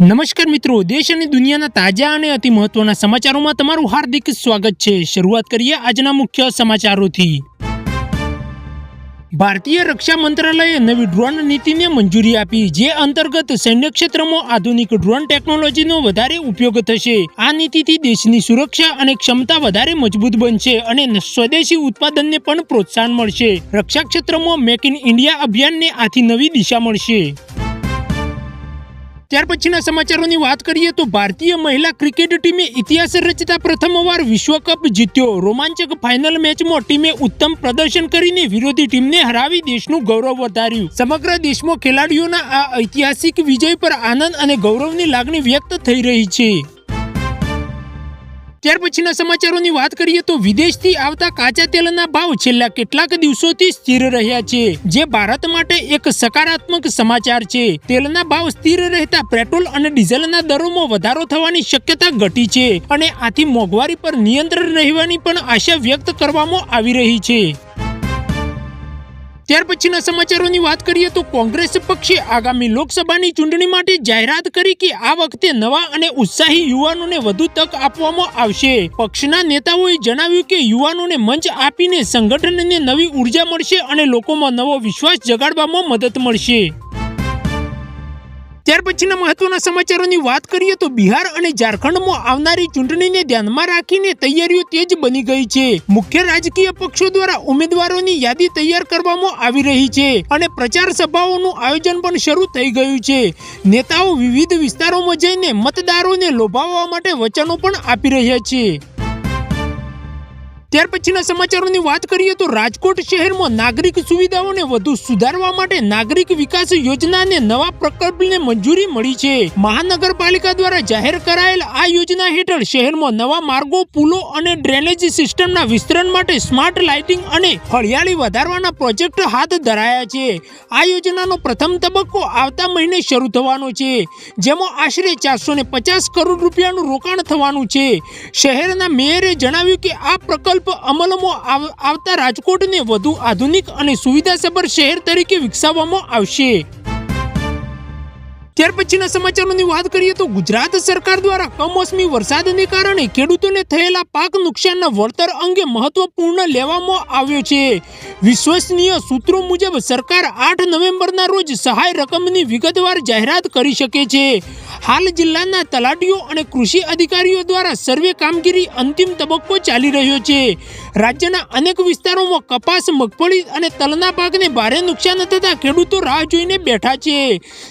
નમસ્કાર મિત્રો, દેશ અને દુનિયાના તાજા અને અતિ મહત્વના સમાચારોમાં તમારું હાર્દિક સ્વાગત છે. શરૂઆત કરીએ આજના મુખ્ય સમાચારોથી. ભારતીય રક્ષા મંત્રાલયે નવી ડ્રોન નીતિને મંજૂરી આપી, જે અંતર્ગત સૈન્ય ક્ષેત્રમાં આધુનિક ડ્રોન ટેકનોલોજીનો વધારે ઉપયોગ થશે. આ નીતિથી દેશની સુરક્ષા અને ક્ષમતા વધારે મજબૂત બનશે અને સ્વદેશી ઉત્પાદનને પણ પ્રોત્સાહન મળશે. રક્ષા ક્ષેત્રમાં મેક ઇન ઇન્ડિયા અભિયાનને આથી નવી દિશા મળશે. ત્યાર પછીના સમાચારોની વાત કરીએ તો ભારતીય મહિલા ક્રિકેટ ટીમે ઇતિહાસ રચતા પ્રથમવાર વિશ્વકપ જીત્યો. રોમાંચક ફાઇનલ મેચમાં ટીમે ઉત્તમ પ્રદર્શન કરીને વિરોધી ટીમને હરાવી દેશનું ગૌરવ વધાર્યું. સમગ્ર દેશમાં ખેલાડીઓના આ ઐતિહાસિક વિજય પર આનંદ અને ગૌરવની લાગણી વ્યક્ત થઈ રહી છે. ત્યાર પછીના સમાચારોની વાત કરીએ તો વિદેશથી આવતા કાચા તેલના ભાવ છેલ્લા કેટલાક દિવસોથી સ્થિર રહ્યા છે, જે ભારત માટે એક સકારાત્મક સમાચાર છે. તેલના ભાવ સ્થિર રહેતા પેટ્રોલ અને ડીઝલના દરોમાં વધારો થવાની શક્યતા ઘટી છે અને આથી મોંઘવારી પર નિયંત્રણ રહેવાની પણ આશા વ્યક્ત કરવામાં આવી રહી છે. ત્યાર પછીના સમાચારોની વાત કરીએ તો કોંગ્રેસ પક્ષે આગામી લોકસભાની ચૂંટણી માટે જાહેરાત કરી કે આ વખતે નવા અને ઉત્સાહી યુવાનોને વધુ તક આપવામાં આવશે. પક્ષના નેતાઓએ જણાવ્યું કે યુવાનોને મંચ આપીને સંગઠનને નવી ઊર્જા મળશે અને લોકોમાં નવો વિશ્વાસ જગાડવામાં મદદ મળશે. ત્યાર પછીના મહત્વના સમાચારોની વાત કરીએ તો બિહાર અને ઝારખંડમાં આવનારી ચૂંટણીને ધ્યાનમાં રાખીને તૈયારીઓ તેજ બની ગઈ છે. મુખ્ય રાજકીય પક્ષો દ્વારા ઉમેદવારોની યાદી તૈયાર કરવામાં આવી રહી છે અને પ્રચાર સભાઓનું આયોજન પણ શરૂ થઈ ગયું છે. નેતાઓ વિવિધ વિસ્તારોમાં જઈને મતદારોને લોભાવવા માટે વચનો પણ આપી રહ્યા છે. ત્યાર પછીના સમાચારોની વાત કરીએ તો રાજકોટ શહેરમાં નાગરિક સુવિધાઓને વધુ સુધારવા માટે નાગરિક વિકાસ યોજનાને નવા પ્રકલ્પને મંજૂરી મળી છે. મહાનગરપાલિકા દ્વારા જાહેર કરાયેલ આ યોજના હેઠળ શહેરમાં નવા માર્ગો, પુલો અને ડ્રેનેજ સિસ્ટમના વિસ્તરણ માટે સ્માર્ટ લાઇટિંગ અને હરિયાળી વધારવાના પ્રોજેક્ટ હાથ ધરાયા છે. આ યોજનાનો પ્રથમ તબક્કો આવતા મહિને શરૂ થવાનો છે, જેમાં આશરે ચારસો ને પચાસ કરોડ રૂપિયાનું રોકાણ થવાનું છે. શહેરના મેયરે જણાવ્યું કે આ પ્રકલ્પ અમલમાં આવ- આવતા રાજકોટને વધુ આધુનિક અને સુવિધાસભર શહેર તરીકે વિકસાવવામાં આવશે. ત્યાર પછીના સમાચારોની વાત કરીએ તો ગુજરાત સરકાર દ્વારા કમોસમી વરસાદને કારણે ખેડૂતોને થયેલા પાક નુકસાનના વળતર અંગે મહત્વપૂર્ણ લેવામાં આવ્યો છે. વિશ્વસનીય સૂત્રો મુજબ સરકાર આઠ નવેમ્બરના રોજ સહાય રકમની વિગતવાર જાહેરાત કરી શકે છે. હાલ જિલ્લાના તલાટીઓ અને કૃષિ અધિકારીઓ દ્વારા સર્વે કામગીરી અંતિમ તબક્કો ચાલી રહ્યો છે. રાજ્યના અનેક વિસ્તારોમાં કપાસ, મગફળી અને તલના પાકને ભારે નુકસાન થતાં ખેડૂતો રાહ જોઈને બેઠા છે.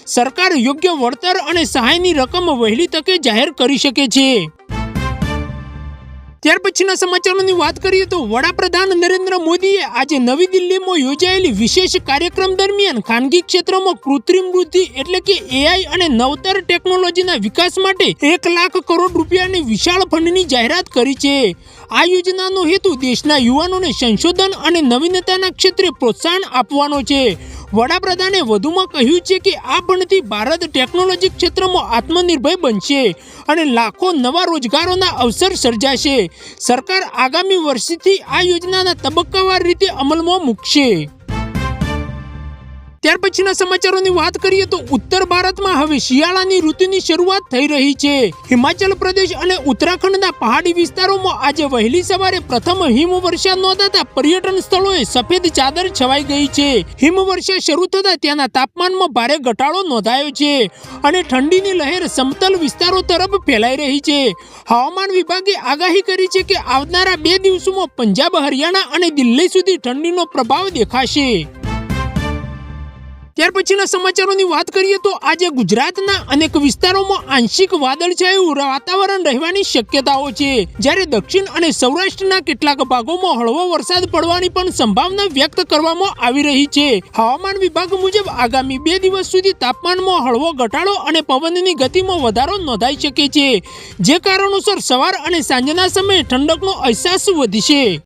સરકાર યોગ્ય વળતર અને સહાયની રકમ વહેલી તકે જાહેર કરી શકે છે. ત્યાર પછીના સમાચારોની વાત કરીએ તો વડાપ્રધાન નરેન્દ્ર મોદીએ આજે નવી દિલ્હીમાં યોજાયેલી વિશેષ કાર્યક્રમ દરમિયાન ખાનગી ક્ષેત્રમાં કૃત્રિમ વૃદ્ધિ એટલે કે એઆઈ અને નવતર ટેકનોલોજીના વિકાસ માટે એક લાખ કરોડ રૂપિયાની વિશાળ ફંડની જાહેરાત કરી છે. આ યોજનાનો હેતુ દેશના યુવાનોને સંશોધન અને નવીનતાના ક્ષેત્રે પ્રોત્સાહન આપવાનો છે. વડાપ્રધાને વધુમાં કહ્યું છે કે આ ફંડથી ભારત ટેકનોલોજી ક્ષેત્રમાં આત્મનિર્ભર બનશે અને લાખો નવા રોજગારોના અવસર સર્જાશે. સરકાર આગામી વર્ષથી આ યોજનાના તબક્કાવાર રીતે અમલમાં મૂકશે. ત્યાર પછીના સમાચારોની વાત કરીએ તો ઉત્તર ભારતમાં હવે શિયાળાની ઋતુની શરૂઆત થઈ રહી છે. હિમાચલ પ્રદેશ અને ઉત્તરાખંડના પહાડી વિસ્તારોમાં આજે વહેલી સવારે પ્રથમ હિમવર્ષા નોંધાતા પર્યટન સ્થળોએ સફેદ ચાદર છવાઈ ગઈ છે. હિમવર્ષા શરૂ થતાં ત્યાંના તાપમાનમાં ભારે ઘટાડો નોંધાયો છે અને ઠંડીની લહેર સમતલ વિસ્તારો તરફ ફેલાઈ રહી છે. હવામાન વિભાગે આગાહી કરી છે કે આવનારા બે દિવસોમાં પંજાબ, હરિયાણા અને દિલ્હી સુધી ઠંડીનો પ્રભાવ દેખાશે. ત્યાર પછીના સમાચારોની વાત કરીએ તો આજે ગુજરાતના અનેક વિસ્તારોમાં આંશિક વાદળછાયું વાતાવરણ રહેવાની શક્યતાઓ છે. જ્યારે દક્ષિણ અને સૌરાષ્ટ્રના કેટલાક ભાગોમાં હળવો વરસાદ પડવાની પણ સંભાવના વ્યક્ત કરવામાં આવી રહી છે. હવામાન વિભાગ મુજબ આગામી બે દિવસ સુધી તાપમાનમાં હળવો ઘટાડો અને પવનની ગતિમાં વધારો નોંધાઈ શકે છે. જે કારણોસર સવાર અને સાંજના સમયે ઠંડકનો અહેસાસ વધશે.